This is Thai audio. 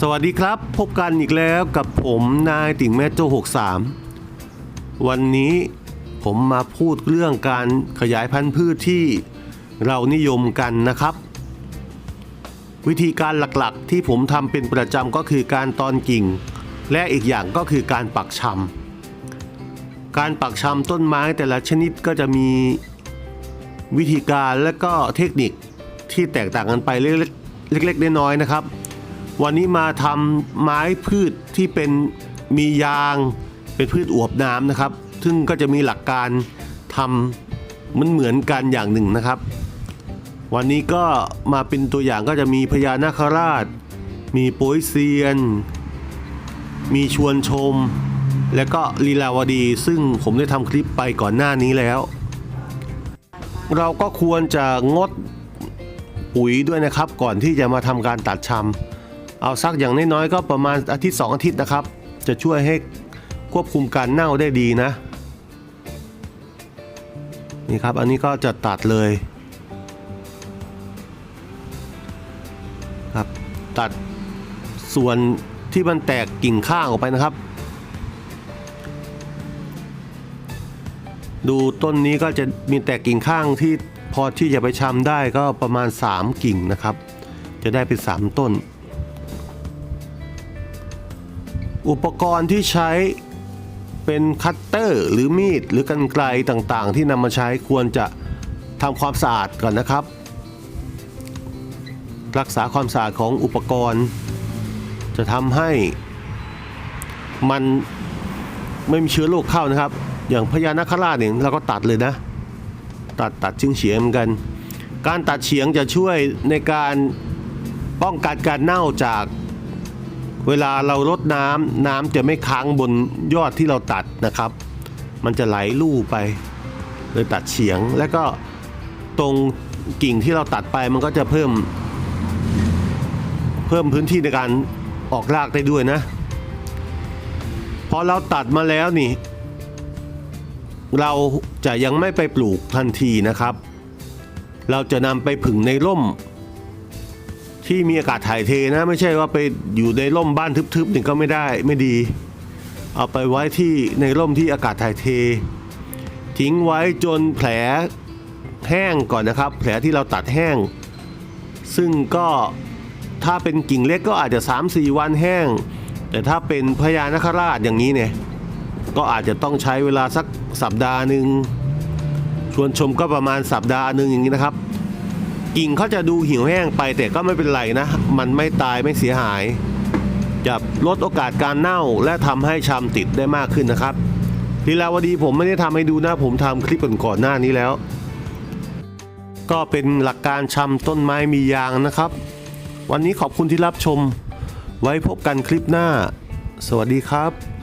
สวัสดีครับ พบกันอีกแล้วกับผมนายติ่งแม่โจ้63 วันนี้ผมมาพูดเรื่องการขยายพันธุ์พืชที่เรานิยมกันนะครับ วิธีการหลักๆ ที่ผมทำเป็นประจำก็คือการตอนกิ่ง และอีกอย่างก็คือการปักชำการปักชำต้นไม้แต่ละชนิดก็จะมีวิธีการและก็เทคนิคที่แตกต่างกันไปเล็กๆเล็กๆน้อยๆนะครับ วันนี้มาทำไม้พืชที่เป็นมียางเป็นพืชอวบน้ำนะครับ ซึ่งก็จะมีหลักการทำมันเหมือนกันอย่างหนึ่งนะครับ วันนี้ก็มาเป็นตัวอย่างก็จะมีพญานาคราช มีโป้ยเซียน มีชวนชม และก็ลีลาวดี ซึ่งผมได้ทำคลิปไปก่อนหน้านี้แล้ว เราก็ควรจะงดปุ๋ยด้วยนะครับ ก่อนที่จะมาทำการตัดชำ เอาสักอย่างน้อยๆก็ประมาณอาทิตย์ 2 อาทิตย์นะครับ จะช่วยให้ควบคุมการเน่าได้ดีนะ นี่ครับอันนี้ก็จะตัดเลยครับตัดส่วนที่มันแตกกิ่งข้างออกไปนะครับ ดูต้นนี้ก็จะมีแตกกิ่งข้างที่พอที่จะไปชำได้ก็ประมาณ 3 กิ่งนะครับ จะได้เป็น3ต้น อุปกรณ์ที่ใช้เป็นคัตเตอร์หรือมีดหรือกันไกลต่างๆ ที่นำมาใช้ควรจะทำความสะอาดก่อนนะครับ รักษาความสะอาดของอุปกรณ์ จะทำให้มันไม่มีเชื้อโรคเข้านะครับ อย่างพญานาคราชเนี่ยเราก็ตัดเลยนะ ตัดตัดชิงเฉียงเหมือนกัน การตัดเฉียงจะช่วยในการป้องกันการเน่าจาก เวลาเราลดน้ำน้ำจะไม่ค้างบนยอดที่เราตัดนะครับ มันจะไหลลู่ไปเลยตัดเฉียง แล้วก็ตรงกิ่งที่เราตัดไปมันก็จะเพิ่ม เพิ่มพื้นที่ในการออกรากได้ด้วยนะพอเราตัดมาแล้วนี่ เราจะยังไม่ไปปลูกทันทีนะครับ เราจะนำไปผึ่งในร่ม ที่มีอากาศถ่ายเทนะ ไม่ใช่ว่าไปอยู่ในร่มบ้านทึบๆนี่ก็ไม่ได้ไม่ดี เอาไปไว้ที่ในร่มที่อากาศถ่ายเท ทิ้งไว้จนแผลแห้งก่อนนะครับ แผลที่เราตัดแห้ง ซึ่งก็ถ้าเป็นกิ่งเล็กก็อาจจะ 3-4 วันแห้ง แต่ถ้าเป็นพญานาคราชอย่างนี้เนี่ยก็อาจจะต้องใช้เวลาสักสัปดาห์หนึ่งชวนชมก็ประมาณสัปดาห์หนึ่งอย่างนี้นะครับ กิ่งเขาจะดูหี่ยวแห้งไปแต่ก็ไม่เป็นไรนะ มันไม่ตายไม่เสียหาย จะลดโอกาสการเน่าและทำให้ชำติดได้มากขึ้นนะครับลีลาวดีผมไม่ได้ทำให้ดูนะผมทำคลิปก่อนๆหน้านี้แล้ว ก็เป็นหลักการชำต้นไม้มียางนะครับ วันนี้ขอบคุณที่รับชม ไว้พบกันคลิปหน้า สวัสดีครับ